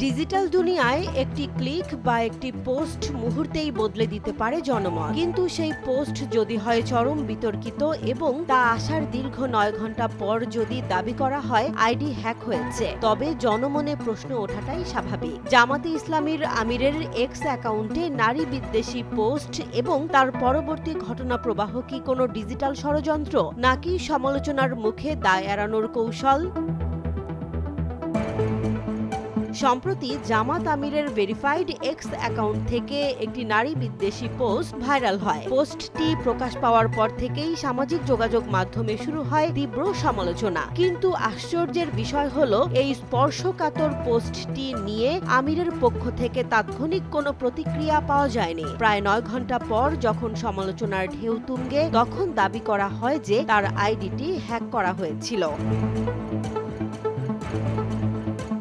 Digital দুনিয়ায় একটি click বা একটি পোস্ট মুহূর্তেই বদলে দিতে পারে জনমত। কিন্তু সেই পোস্ট যদি হয় চরম বিতর্কিত এবং তা আসার দীর্ঘ নয় ঘণ্টা পর যদি দাবি করা হয়, আইডি হ্যাক হয়েছে। তবে জনমনে প্রশ্ন ওঠাটাই স্বাভাবিক। জামাতে ইসলামীর আমিরের এক্স অ্যাকাউন্টে নারী বিদ্বেষী পোস্ট এবং তার পরবর্তী ঘটনা প্রবাহ কি কোনো ডিজিটাল ষড়যন্ত্র? নাকি সমালোচনার মুখে দায় এড়ানোর কৌশল? সম্প্রতি জামাত আমিরের ভেরিফাইড এক্স অ্যাকাউন্ট থেকে একটি নারী বিদ্বেষী পোস্ট ভাইরাল হয়। পোস্টটি প্রকাশ পাওয়ার পর থেকেই সামাজিক যোগাযোগ মাধ্যমে শুরু হয় তীব্র সমালোচনা। কিন্তু আশ্চর্যের বিষয় হলো, এই স্পর্শকাতর পোস্টটি নিয়ে আমিরের পক্ষ থেকে তাৎক্ষণিক কোনো প্রতিক্রিয়া পাওয়া যায়নি। প্রায় নয় ঘণ্টা পর যখন সমালোচনার ঢেউ তুঙ্গে, তখন দাবি করা হয় যে তার আইডিটি হ্যাক করা হয়েছিল।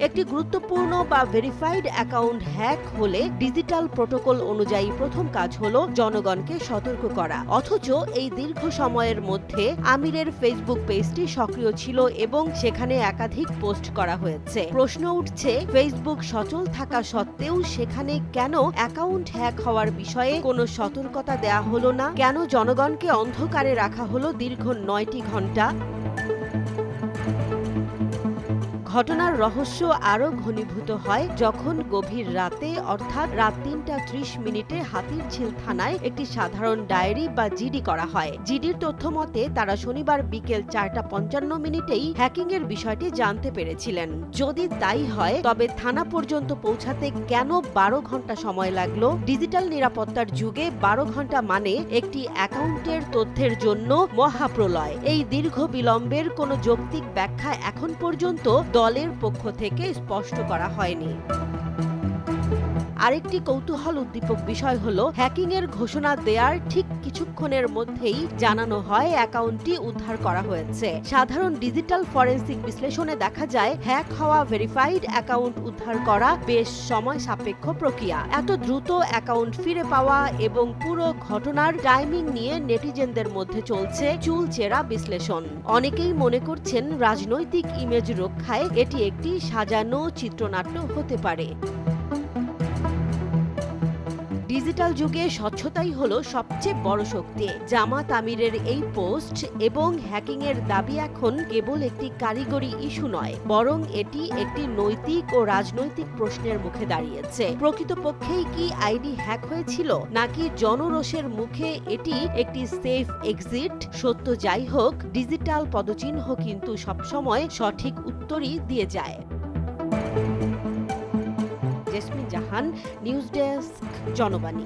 একটি গুরুত্বপূর্ণ বা ভেরিফাইড অ্যাকাউন্ট হ্যাক হলে ডিজিটাল প্রোটোকল অনুযায়ী প্রথম কাজ হল জনগণকে সতর্ক করা। অথচ এই দীর্ঘ সময়ের মধ্যে আমিরের ফেসবুক পেজটি সক্রিয় ছিল এবং সেখানে একাধিক পোস্ট করা হয়েছে। প্রশ্ন উঠছে ফেসবুক সচল থাকা সত্ত্বেও সেখানে কেন অ্যাকাউন্ট হ্যাক হওয়ার বিষয়ে কোনো সতর্কতা দেয়া হলো না? কেন জনগণকে অন্ধকারে রাখা হলো দীর্ঘ নয়টি ঘণ্টা? ঘটনার রহস্য আরও ঘনীভূত হয় যখন গভীর রাতে, অর্থাৎ রাত তিনটা ত্রিশ মিনিটে হাতিরঝিল থানায় একটি সাধারণ ডায়েরি বা জিডি করা হয়। জিডির তথ্য মতে, তারা শনিবার বিকেল চারটা পঞ্চান্ন মিনিটেই হ্যাকিং এর বিষয়টি জানতে পেরেছিলেন। যদি তাই হয়, তবে থানা পর্যন্ত পৌঁছাতে কেন বারো ঘণ্টা সময় লাগল? ডিজিটাল নিরাপত্তার যুগে বারো ঘণ্টা মানে একটি অ্যাকাউন্টের তথ্যের জন্য মহাপ্রলয়। এই দীর্ঘ বিলম্বের কোনো যৌক্তিক ব্যাখ্যা এখন পর্যন্ত দলের পক্ষ থেকে স্পষ্ট করা হয়নি। আরেকটি কৌতূহল উদ্দীপক বিষয় হলো হ্যাকিং এর ঘোষণা দেয়ার ঠিক কিছুক্ষণের মধ্যেই জানানো হয় অ্যাকাউন্টটি উদ্ধার করা হয়েছে। সাধারণ ডিজিটাল ফরেন্সিক বিশ্লেষণে দেখা যায়, হ্যাক হওয়া ভেরিফাইড অ্যাকাউন্ট উদ্ধার করা বেশ সময় সাপেক্ষ প্রক্রিয়া। এত দ্রুত অ্যাকাউন্ট ফিরে পাওয়া এবং পুরো ঘটনার টাইমিং নিয়ে নেটিজেনদের মধ্যে চলছে চুলচেরা বিশ্লেষণ। অনেকেই মনে করছেন রাজনৈতিক ইমেজ রক্ষায় এটি একটি সাজানো চিত্রনাট্য হতে পারে। ডিজিটাল যুগে স্বচ্ছতাই হলো সবচেয়ে বড় শক্তি। জামাত আমিরের এই পোস্ট এবং হ্যাকিং এর দাবি এখন কেবল একটি কারিগরি ইস্যু নয়, বরং এটি একটি নৈতিক ও রাজনৈতিক প্রশ্নের মুখে দাঁড়িয়েছে। প্রকৃতপক্ষেই কি আইডি হ্যাক হয়েছিল, নাকি জনরোষের মুখে এটি একটি সেফ এক্সিট? সত্য যাই হোক, ডিজিটাল পদচিহ্ন কিন্তু সবসময় সঠিক উত্তরই দিয়ে যায়। Jesmin Jahan news desk Janobani.